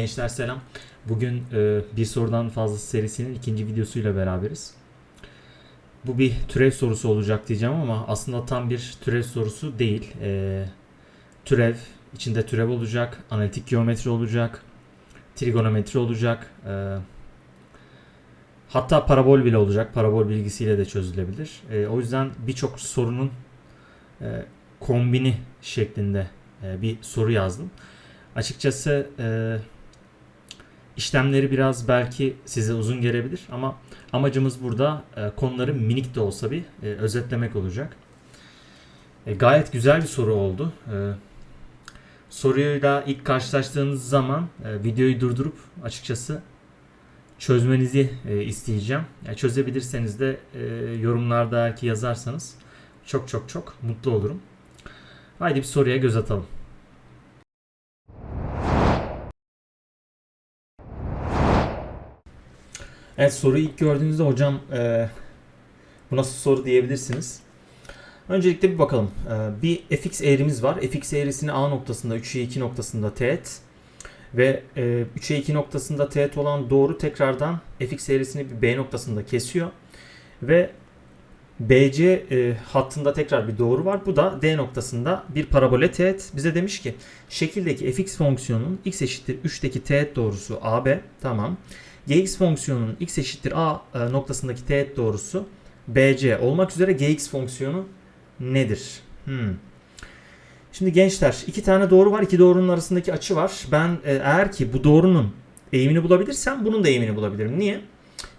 Gençler selam. Bugün e, bir sorudan fazlası serisinin ikinci videosuyla beraberiz. Bu bir türev sorusu olacak diyeceğim ama aslında tam bir türev sorusu değil. E, türev, içinde türev olacak, analitik geometri olacak, trigonometri olacak, e, hatta parabol bile olacak. Parabol bilgisiyle de çözülebilir. E, o yüzden birçok sorunun e, kombini şeklinde e, bir soru yazdım. Açıkçası e, işlemleri biraz belki size uzun gelebilir ama amacımız burada e, konuları minik de olsa bir e, özetlemek olacak. E, gayet güzel bir soru oldu. E, soruyla ilk karşılaştığınız zaman e, videoyu durdurup açıkçası çözmenizi e, isteyeceğim. Yani çözebilirseniz de e, yorumlarda belki yazarsanız çok çok çok mutlu olurum. Haydi bir soruya göz atalım. Evet soruyu ilk gördüğünüzde hocam e, bu nasıl soru diyebilirsiniz. Öncelikle bir bakalım. E, bir fx eğrimiz var. fx eğrisini a noktasında 3'e 2 noktasında teğet ve e, 3'e 2 noktasında teğet olan doğru tekrardan fx eğrisini bir b noktasında kesiyor ve BC e, hattında tekrar bir doğru var. Bu da D noktasında bir parabole teğet. Bize demiş ki şekildeki fx fonksiyonunun x eşittir 3'teki teğet doğrusu AB. Tamam. Gx fonksiyonunun x eşittir a e, noktasındaki teğet doğrusu BC olmak üzere gx fonksiyonu nedir? Hmm. Şimdi gençler iki tane doğru var. iki doğrunun arasındaki açı var. Ben e, eğer ki bu doğrunun eğimini bulabilirsem bunun da eğimini bulabilirim. Niye?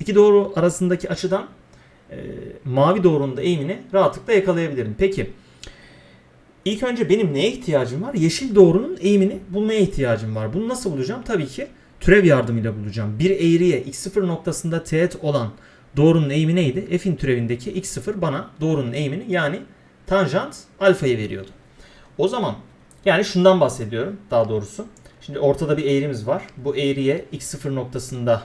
İki doğru arasındaki açıdan e, mavi doğrunun da eğimini rahatlıkla yakalayabilirim. Peki ilk önce benim neye ihtiyacım var? Yeşil doğrunun eğimini bulmaya ihtiyacım var. Bunu nasıl bulacağım? Tabii ki türev yardımıyla bulacağım. Bir eğriye x0 noktasında teğet olan doğrunun eğimi neydi? F'in türevindeki x0 bana doğrunun eğimini yani tanjant alfayı veriyordu. O zaman yani şundan bahsediyorum daha doğrusu. Şimdi ortada bir eğrimiz var. Bu eğriye x0 noktasında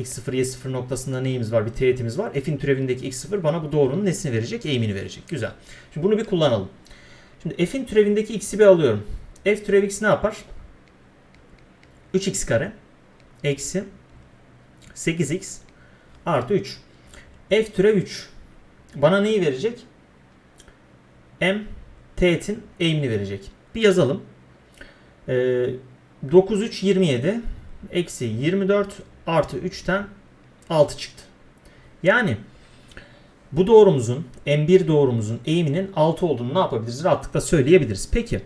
x0 y0 noktasında neyimiz var? Bir teğetimiz var. F'in türevindeki x0 bana bu doğrunun nesini verecek? Eğimini verecek. Güzel. Şimdi bunu bir kullanalım. Şimdi f'in türevindeki x'i bir alıyorum. f türev x ne yapar? 3x kare eksi 8x artı 3. f türev 3 bana neyi verecek? m teğetin eğimini verecek. Bir yazalım. Ee, 9 3 27 eksi 24 artı 3'ten 6 çıktı. Yani bu doğrumuzun M1 doğrumuzun eğiminin 6 olduğunu ne yapabiliriz? Rahatlıkla söyleyebiliriz. Peki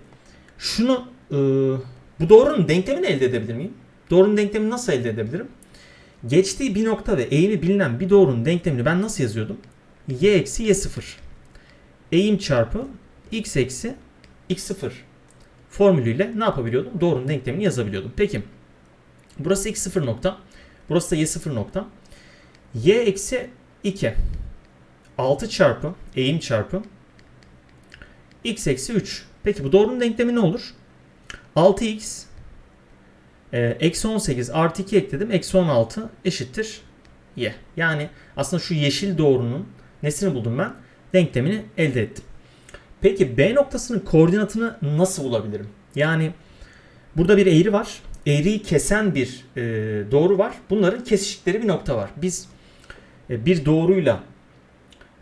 şunu e, bu doğrunun denklemini elde edebilir miyim? Doğrunun denklemini nasıl elde edebilirim? Geçtiği bir nokta ve eğimi bilinen bir doğrunun denklemini ben nasıl yazıyordum? y eksi y0 eğim çarpı x eksi x0 formülüyle ne yapabiliyordum? Doğrunun denklemini yazabiliyordum. Peki burası x0 nokta. Burası da y0 nokta. y eksi 2 6 çarpı eğim çarpı x eksi 3. Peki bu doğrunun denklemi ne olur? 6x e, eksi 18 artı 2 ekledim. Eksi 16 eşittir y. Yani aslında şu yeşil doğrunun nesini buldum ben? Denklemini elde ettim. Peki B noktasının koordinatını nasıl bulabilirim? Yani burada bir eğri var. Eğriyi kesen bir e, doğru var. Bunların kesiştikleri bir nokta var. Biz e, bir doğruyla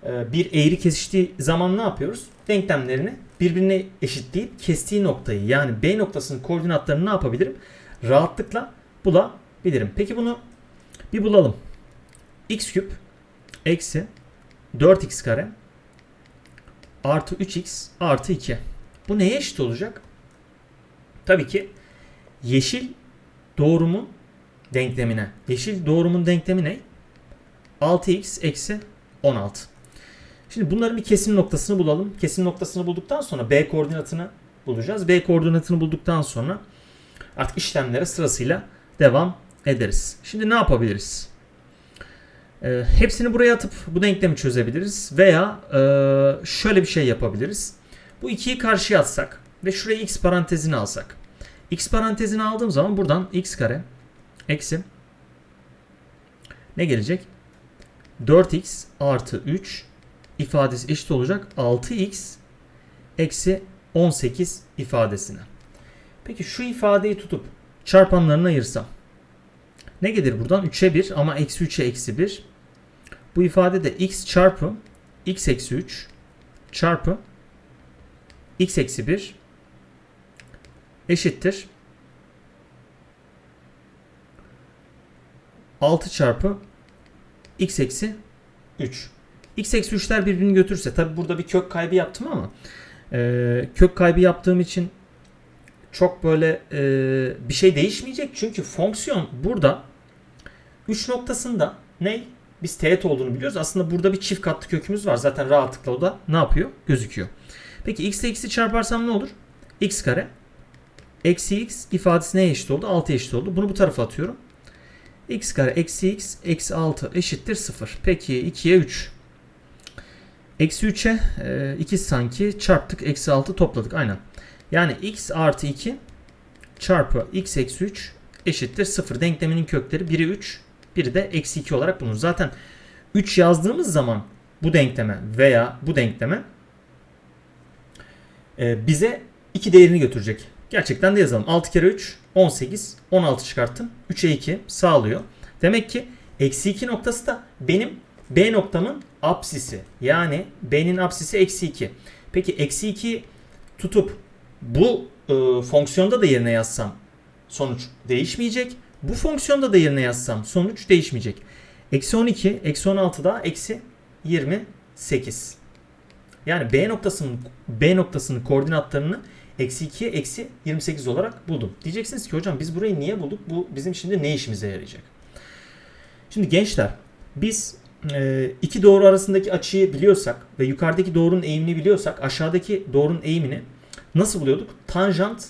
e, bir eğri kesiştiği zaman ne yapıyoruz? Denklemlerini birbirine eşitleyip kestiği noktayı yani B noktasının koordinatlarını ne yapabilirim? Rahatlıkla bulabilirim. Peki bunu bir bulalım. x küp eksi 4x kare artı 3x artı 2. Bu neye eşit olacak? Tabii ki yeşil doğrumun denklemine. Yeşil doğrumun denklemi ne? 6x eksi 16. Şimdi bunların bir kesim noktasını bulalım. Kesim noktasını bulduktan sonra B koordinatını bulacağız. B koordinatını bulduktan sonra artık işlemlere sırasıyla devam ederiz. Şimdi ne yapabiliriz? Ee, hepsini buraya atıp bu denklemi çözebiliriz. Veya e, şöyle bir şey yapabiliriz. Bu ikiyi karşıya atsak ve şuraya x parantezini alsak. x parantezini aldığım zaman buradan x kare eksi ne gelecek? 4x artı 3 ifadesi eşit olacak 6x eksi 18 ifadesine. Peki şu ifadeyi tutup çarpanlarına ayırsam. Ne gelir buradan? 3'e 1 ama eksi 3'e eksi 1. Bu ifade de x çarpı x eksi 3 çarpı x eksi 1 eşittir 6 çarpı x eksi 3. x eksi 3'ler birbirini götürürse tabi burada bir kök kaybı yaptım ama e, kök kaybı yaptığım için çok böyle e, bir şey değişmeyecek. Çünkü fonksiyon burada 3 noktasında ne? Biz teğet olduğunu biliyoruz. Aslında burada bir çift katlı kökümüz var. Zaten rahatlıkla o da ne yapıyor? Gözüküyor. Peki x ile x'i çarparsam ne olur? x kare. Eksi x ifadesi neye eşit oldu? 6 eşit oldu. Bunu bu tarafa atıyorum. x kare eksi x eksi 6 eşittir 0. Peki 2'ye 3. Eksi 3'e e, 2 sanki çarptık. Eksi 6 topladık. Aynen. Yani x artı 2 çarpı x eksi 3 eşittir 0. Denkleminin kökleri biri 3 biri de eksi 2 olarak bulunur. Zaten 3 yazdığımız zaman bu denkleme veya bu denkleme e, bize 2 değerini götürecek. Gerçekten de yazalım. 6 kere 3 18 16 çıkarttım. 3'e 2 sağlıyor. Demek ki eksi 2 noktası da benim B noktamın apsisi. Yani B'nin apsisi eksi 2. Peki eksi 2 tutup bu e, fonksiyonda da yerine yazsam sonuç değişmeyecek. Bu fonksiyonda da yerine yazsam sonuç değişmeyecek. Eksi 12, eksi 16 da eksi 28. Yani B noktasının B noktasının koordinatlarını eksi 2'ye eksi 28 olarak buldum. Diyeceksiniz ki hocam biz burayı niye bulduk? Bu bizim şimdi ne işimize yarayacak? Şimdi gençler biz iki doğru arasındaki açıyı biliyorsak ve yukarıdaki doğrunun eğimini biliyorsak aşağıdaki doğrunun eğimini nasıl buluyorduk? Tanjant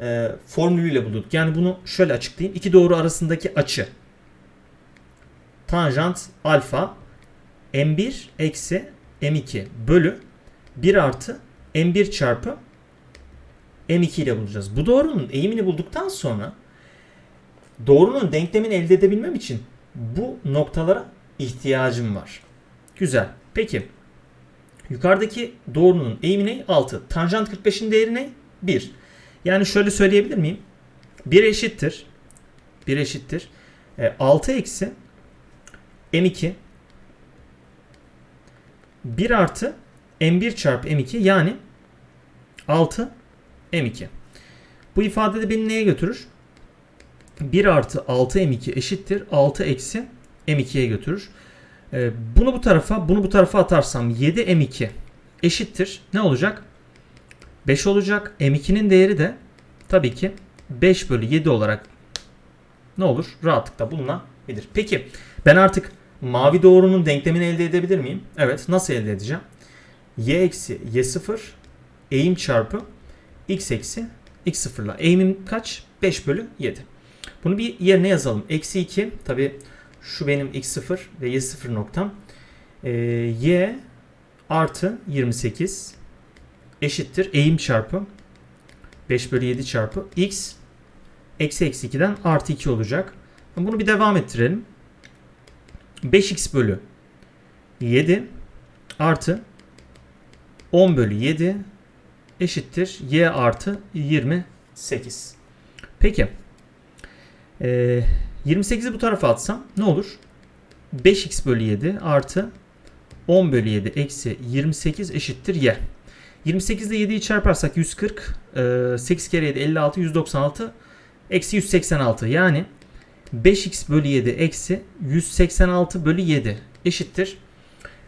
e, formülüyle bulduk. Yani bunu şöyle açıklayayım. İki doğru arasındaki açı tanjant alfa m1 eksi m2 bölü 1 artı m1 çarpı m2 ile bulacağız. Bu doğrunun eğimini bulduktan sonra doğrunun denklemini elde edebilmem için bu noktalara ihtiyacım var. Güzel. Peki yukarıdaki doğrunun eğimi ne? 6. Tanjant 45'in değeri ne? 1. Yani şöyle söyleyebilir miyim? 1 eşittir. 1 eşittir. E, 6 eksi m2 1 artı m1 çarpı m2 yani 6 m2. Bu ifade de beni neye götürür? 1 artı 6 m2 eşittir 6 eksi m2'ye götürür. E, bunu bu tarafa bunu bu tarafa atarsam 7 m2 eşittir ne olacak? 5 olacak. M2'nin değeri de tabii ki 5 bölü 7 olarak ne olur? Rahatlıkla bulunabilir. Peki ben artık mavi doğrunun denklemini elde edebilir miyim? Evet. Nasıl elde edeceğim? y eksi y0 eğim çarpı x eksi x0 ile. Eğimim kaç? 5 bölü 7. Bunu bir yerine yazalım. Eksi 2 tabi şu benim x0 ve y0 noktam. Ee, y artı 28 eşittir eğim çarpı 5 bölü 7 çarpı x eksi eksi 2'den artı 2 olacak. Bunu bir devam ettirelim. 5x bölü 7 artı 10 bölü 7 eşittir y artı 28. Peki. Ee, 28'i bu tarafa atsam ne olur? 5x bölü 7 artı 10 bölü 7 eksi 28 eşittir y. 28 ile 7'yi çarparsak 140. 8 kere 7 56 196 eksi 186 yani 5x bölü 7 eksi 186 bölü 7 eşittir.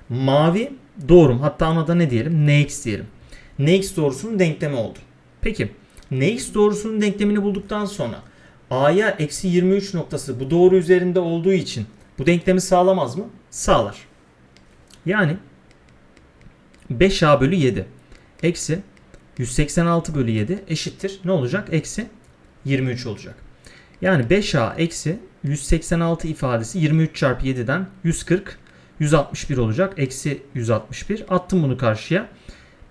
Mavi doğrum hatta ona da ne diyelim? Nx diyelim. Nx doğrusunun denklemi oldu. Peki Nx doğrusunun denklemini bulduktan sonra A'ya eksi 23 noktası bu doğru üzerinde olduğu için bu denklemi sağlamaz mı? Sağlar. Yani 5A bölü 7 eksi 186 bölü 7 eşittir. Ne olacak? Eksi 23 olacak. Yani 5A eksi 186 ifadesi 23 çarpı 7'den 140 161 olacak. Eksi 161. Attım bunu karşıya.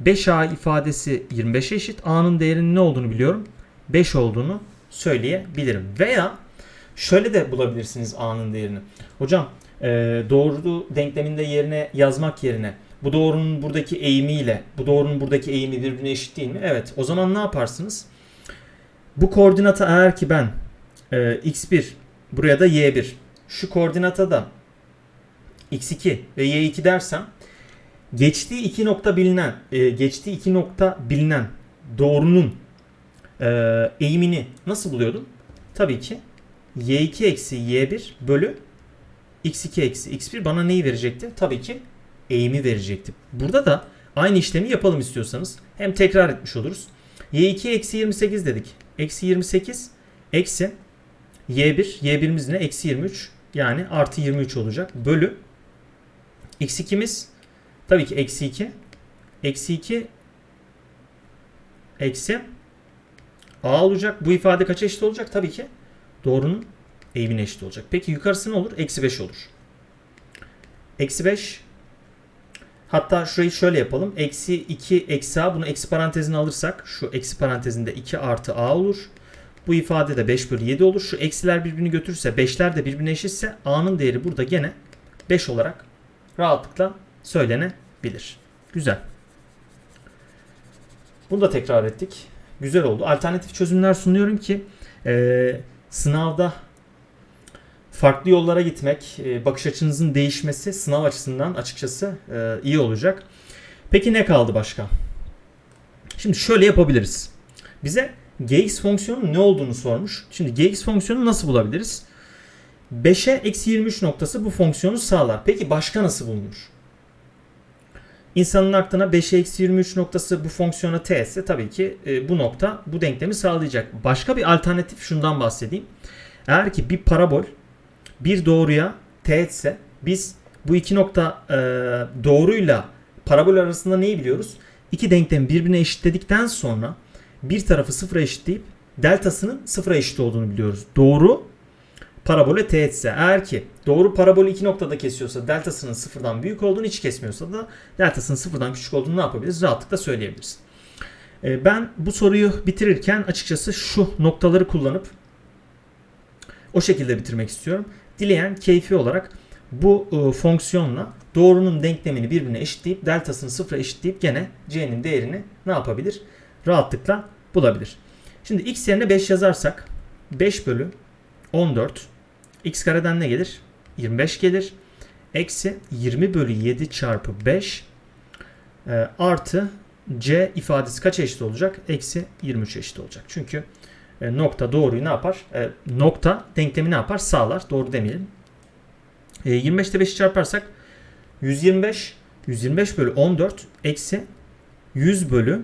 5A ifadesi 25 eşit. A'nın değerinin ne olduğunu biliyorum. 5 olduğunu söyleyebilirim. Veya şöyle de bulabilirsiniz A'nın değerini. Hocam doğru denkleminde yerine yazmak yerine bu doğrunun buradaki eğimiyle bu doğrunun buradaki eğimi birbirine eşit değil mi? Evet. O zaman ne yaparsınız? Bu koordinata eğer ki ben e, x1 buraya da y1 şu koordinata da x2 ve y2 dersem geçtiği iki nokta bilinen e, geçtiği iki nokta bilinen doğrunun e, eğimini nasıl buluyordum? Tabii ki y2 eksi y1 bölü x2 eksi x1 bana neyi verecekti? Tabii ki eğimi verecekti. Burada da aynı işlemi yapalım istiyorsanız. Hem tekrar etmiş oluruz. y2 eksi 28 dedik. Eksi 28 eksi y1. y1'imiz ne? Eksi 23. Yani artı 23 olacak. Bölü x2'miz tabii ki eksi 2. Eksi 2 eksi a olacak. Bu ifade kaça eşit olacak? Tabii ki doğrunun eğimine eşit olacak. Peki yukarısı ne olur? Eksi 5 olur. Eksi 5 Hatta şurayı şöyle yapalım. Eksi 2 eksi a bunu eksi parantezine alırsak şu eksi parantezinde 2 artı a olur. Bu ifade de 5 bölü 7 olur. Şu eksiler birbirini götürürse 5'ler de birbirine eşitse a'nın değeri burada gene 5 olarak rahatlıkla söylenebilir. Güzel. Bunu da tekrar ettik. Güzel oldu. Alternatif çözümler sunuyorum ki e, sınavda farklı yollara gitmek, e, bakış açınızın değişmesi sınav açısından açıkçası e, iyi olacak. Peki ne kaldı başka? Şimdi şöyle yapabiliriz. Bize gx fonksiyonun ne olduğunu sormuş. Şimdi gx fonksiyonu nasıl bulabiliriz? 5'e eksi 23 noktası bu fonksiyonu sağlar. Peki başka nasıl bulunur? İnsanın aklına 5'e eksi 23 noktası bu fonksiyona t ise tabii ki e, bu nokta bu denklemi sağlayacak. Başka bir alternatif şundan bahsedeyim. Eğer ki bir parabol bir doğruya teğetse biz bu iki nokta e, doğruyla parabol arasında neyi biliyoruz? İki denklemi birbirine eşitledikten sonra bir tarafı sıfıra eşitleyip deltasının sıfıra eşit olduğunu biliyoruz. Doğru parabole teğetse eğer ki doğru parabolü iki noktada kesiyorsa deltasının sıfırdan büyük olduğunu hiç kesmiyorsa da deltasının sıfırdan küçük olduğunu ne yapabiliriz? Rahatlıkla söyleyebiliriz. E, ben bu soruyu bitirirken açıkçası şu noktaları kullanıp o şekilde bitirmek istiyorum. Dileyen keyfi olarak bu e, fonksiyonla doğrunun denklemini birbirine eşitleyip deltasını sıfıra eşitleyip gene c'nin değerini ne yapabilir? Rahatlıkla bulabilir. Şimdi x yerine 5 yazarsak 5 bölü 14 x kareden ne gelir? 25 gelir. Eksi 20 bölü 7 çarpı 5 e, artı c ifadesi kaç eşit olacak? Eksi 23 eşit olacak. Çünkü e, nokta doğruyu ne yapar? E, nokta denklemi ne yapar? Sağlar. Doğru demeyelim. E, 25'te 5'i çarparsak 125 125 bölü 14 eksi 100 bölü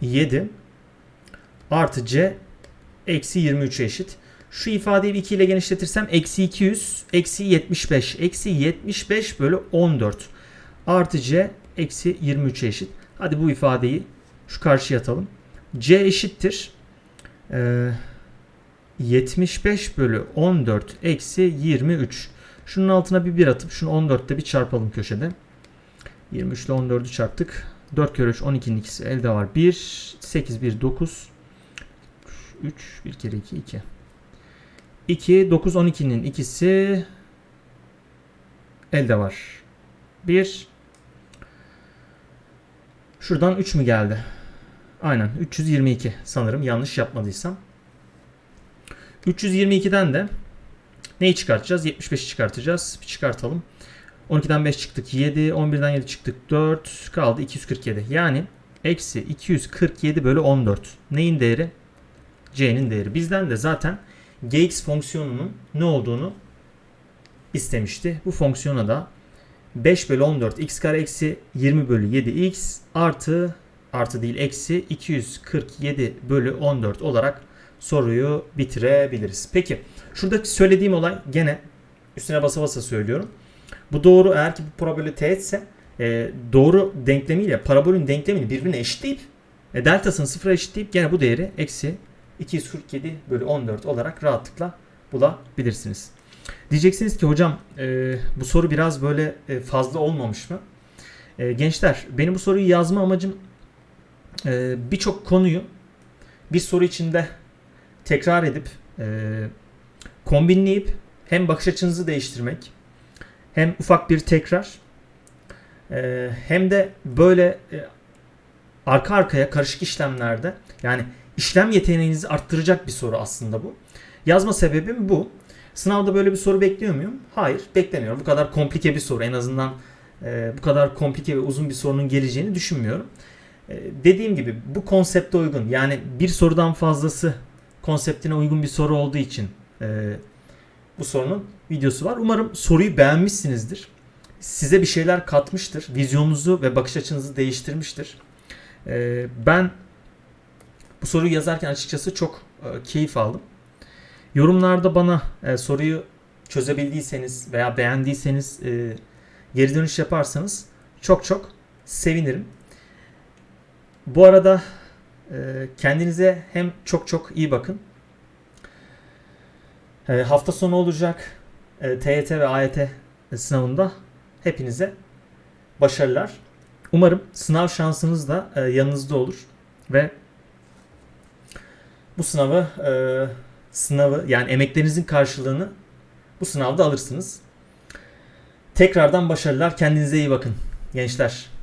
7 artı c eksi 23 eşit. Şu ifadeyi 2 ile genişletirsem eksi 200 eksi 75 eksi 75 bölü 14 artı c eksi 23 eşit. Hadi bu ifadeyi şu karşıya atalım. c eşittir ee, 75 bölü 14 eksi 23. Şunun altına bir 1 atıp şunu 14'te bir çarpalım köşede. 23 ile 14'ü çarptık. 4 kere 3 12'nin ikisi elde var. 1 8 1 9 3 1 kere 2 2. 2 9 12'nin ikisi elde var. 1 Şuradan 3 mü geldi? Aynen 322 sanırım yanlış yapmadıysam. 322'den de neyi çıkartacağız? 75'i çıkartacağız. Bir çıkartalım. 12'den 5 çıktık 7. 11'den 7 çıktık 4. Kaldı 247. Yani eksi 247 bölü 14. Neyin değeri? C'nin değeri. Bizden de zaten gx fonksiyonunun ne olduğunu istemişti. Bu fonksiyona da 5 bölü 14 x kare eksi 20 bölü 7 x artı artı değil eksi 247 bölü 14 olarak soruyu bitirebiliriz. Peki şuradaki söylediğim olay gene üstüne basa basa söylüyorum. Bu doğru eğer ki bu parabole teğetse e, doğru denklemiyle parabolün denklemini birbirine eşitleyip e, deltasını sıfıra eşitleyip gene bu değeri eksi 247 bölü 14 olarak rahatlıkla bulabilirsiniz. Diyeceksiniz ki hocam e, bu soru biraz böyle e, fazla olmamış mı? E, gençler benim bu soruyu yazma amacım e, birçok konuyu bir soru içinde tekrar edip e, kombinleyip hem bakış açınızı değiştirmek hem ufak bir tekrar e, hem de böyle e, arka arkaya karışık işlemlerde yani işlem yeteneğinizi arttıracak bir soru aslında bu. Yazma sebebim bu. Sınavda böyle bir soru bekliyor muyum? Hayır, beklemiyorum. Bu kadar komplike bir soru en azından e, bu kadar komplike ve uzun bir sorunun geleceğini düşünmüyorum. E, dediğim gibi bu konsepte uygun yani bir sorudan fazlası konseptine uygun bir soru olduğu için e, bu sorunun videosu var. Umarım soruyu beğenmişsinizdir. Size bir şeyler katmıştır. Vizyonunuzu ve bakış açınızı değiştirmiştir. E, ben bu soruyu yazarken açıkçası çok e, keyif aldım. Yorumlarda bana e, soruyu çözebildiyseniz veya beğendiyseniz e, geri dönüş yaparsanız çok çok sevinirim. Bu arada e, kendinize hem çok çok iyi bakın. E, hafta sonu olacak e, TYT ve AYT sınavında hepinize başarılar. Umarım sınav şansınız da e, yanınızda olur ve bu sınavı e, sınavı yani emeklerinizin karşılığını bu sınavda alırsınız. Tekrardan başarılar. Kendinize iyi bakın gençler.